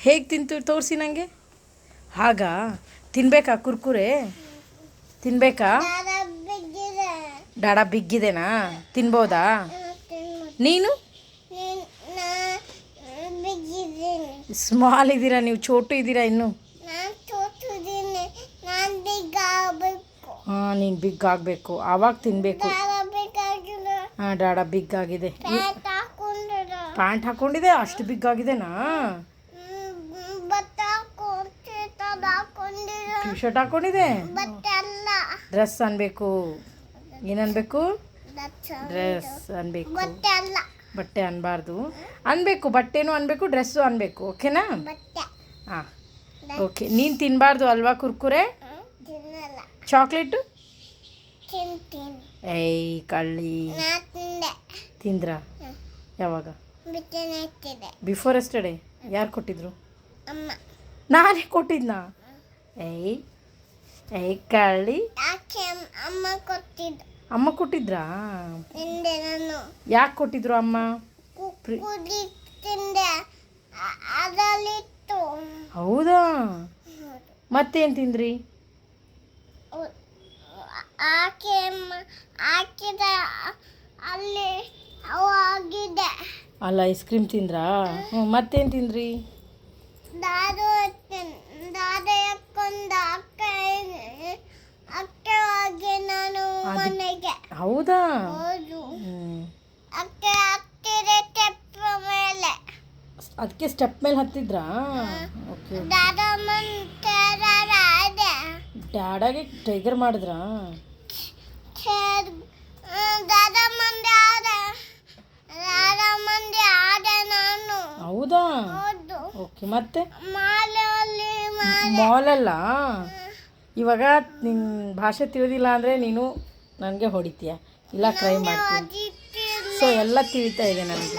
ಹೇಗೆ ತಿಂತು ತೋರಿಸಿ ನನಗೆ ಹಾಗಾ ತಿನ್ಬೇಕಾ ಕುರ್ಕುರೆ? ಬಿದ್ದಿದೆ ಡಾಡ ಬಿಗ್ಗಿದೆನಾ? ತಿನ್ಬೋದಾ? ನೀನು? ಸ್ಮಾಲ್ ಇದ್ದೀರಾ ನೀವು ಚೋಟು ಇದ್ದೀರಾ ಇನ್ನು? ಹಾಂ ನೀನು ಬಿಗ್ ಆಗಬೇಕು ಆವಾಗ ತಿನ್ನಬೇಕು ಹಾಂ ಡಾಡ ಬಿಗ್ ಆಗಿದೆ ಪ್ಯಾಂಟ್ ಹಾಕೊಂಡಿದೆ ಅಷ್ಟು ಬಿಗ್ ಆಗಿದೆನಾ ಟಿ ಶರ್ಟ್ ಹಾಕೊಂಡಿದೆ ಡ್ರೆಸ್ ಅನ್ಬೇಕು. ಏನನ್ಬೇಕು ಡ್ರೆಸ್ ಅನ್ಬೇಕು. ಬಟ್ಟೆ ಅನ್ಬಾರ್ದು. ಅನ್ಬೇಕು ಬಟ್ಟೆನೂ ಅನ್ಬೇಕು ಡ್ರೆಸ್ಸು ಅನ್ಬೇಕು ಓಕೆನಾ? ಹಾಂ ಓಕೆ. ನೀನು ತಿನ್ನಬಾರ್ದು ಅಲ್ವಾ ಕುರ್ಕುರೆ? ಚಾಕ್ಲೇಟು? ಏಯ್ ಕಳ್ಳಿ. ತಿಂದ್ರಾ? ಯಾವಾಗ? ಬಿಫೋರ್ ಎಸ್ಟರ್ಡೇ ಯಾರು ಕೊಟ್ಟಿದ್ರು? ನಾನೇ ಕೊಟ್ಟಿದ್ನಾ? ಏಯ್ ಏಯ್ ಕಳ್ಳಿ. ಯಾಕೆ ಅಮ್ಮ ಕೊಟ್ಟಿದ್ದು ಅಮ್ಮ ಕೊಟ್ಟಿದ್ರಾ? ತಿಂದೆ ನಾನು ಯಾಕೆ ಕೊಟ್ಟಿದ್ರು ಅಮ್ಮ? ಕುಡಿ ತಿಂದೆ. ಅ- ಅದರಲ್ಲಿತ್ತು. ಹೌದಾ? ಮತ್ತೇನು ತಿಂದ್ರಿ? ಉ- ಆಕೆ ಮ- ಹಾಕಿದ ಅಲ್ಲಿ ಅವು ಆಗಿದೆ. ಅಲ್ಲ ಐಸ್ ಕ್ರೀಮ್ ತಿಂದ್ರಾ? ಹ್ಞೂ ಮತ್ತೇನು ತಿಂದ್ರಿ? ದಾದ ಹಾಕೊಂಡ ಅಕ್ಕ ಅಕ್ಕ ಹೋಗಿ ನಾನು ಅದು- ಮನೆಗೆ ಹೌದಾ ಹೌದು ಹ್ಞೂ ಅಕ್ಕ ಹತ್ತಿರ ತೆಪ್ಪ ಮೇಲೆ ಅದಕ್ಕೆ ಸ್ಟೆಪ್ ಮೇಲೆ. ಹತ್ತಿದ್ರಾ? ಓಕೆ ಡ್ಯಾಡಾಗೆ ಟೈಗರ್ ಮಾಡಿದ್ರಾ? ಹೌದಾ? ಓಕೆ ಮತ್ತೆ? ಮಾಲಲ್ಲ? ಇವಾಗ ನಿನ್ನ ಭಾಷೆ ತಿಳಿದಿಲ್ಲ ಅಂದರೆ ನೀನು ನನಗೆ ಹೊಡಿತೀಯ. ಇಲ್ಲ ಟ್ರೈ ಮಾಡ್ತೀನಿ. ಸೊ ಎಲ್ಲ ತಿಳಿತಾ ಇದೆ ನನಗೆ.